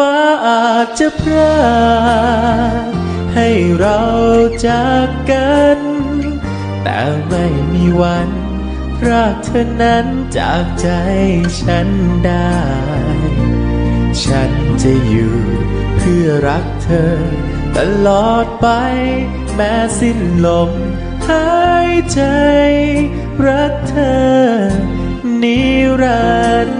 ฟ้าอาจจะพรากให้เราจากกัน แต่ไม่มีวันรากเธอนั้นจากใจฉันได้ ฉันจะอยู่เพื่อรักเธอ ตลอดไปแม้สิ้นลมหายใจ รักเธอนิรันดร์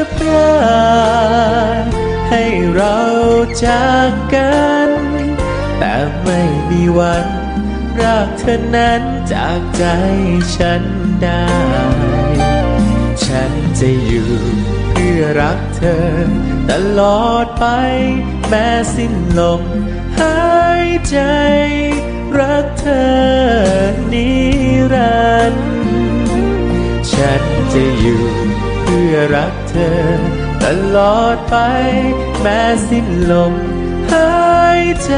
จะพรากให้เราจากกัน แต่ไม่มีวันรักเธอนั้นจากใจฉันได้ ฉันจะอยู่เพื่อรักเธอ ตลอดไปแม้สิ้นลมหายใจ รักเธอนิรันดร์ฉันจะอยู่ พื่อรักเธอ ตลอดไป แม้สิ้นลมหายใจ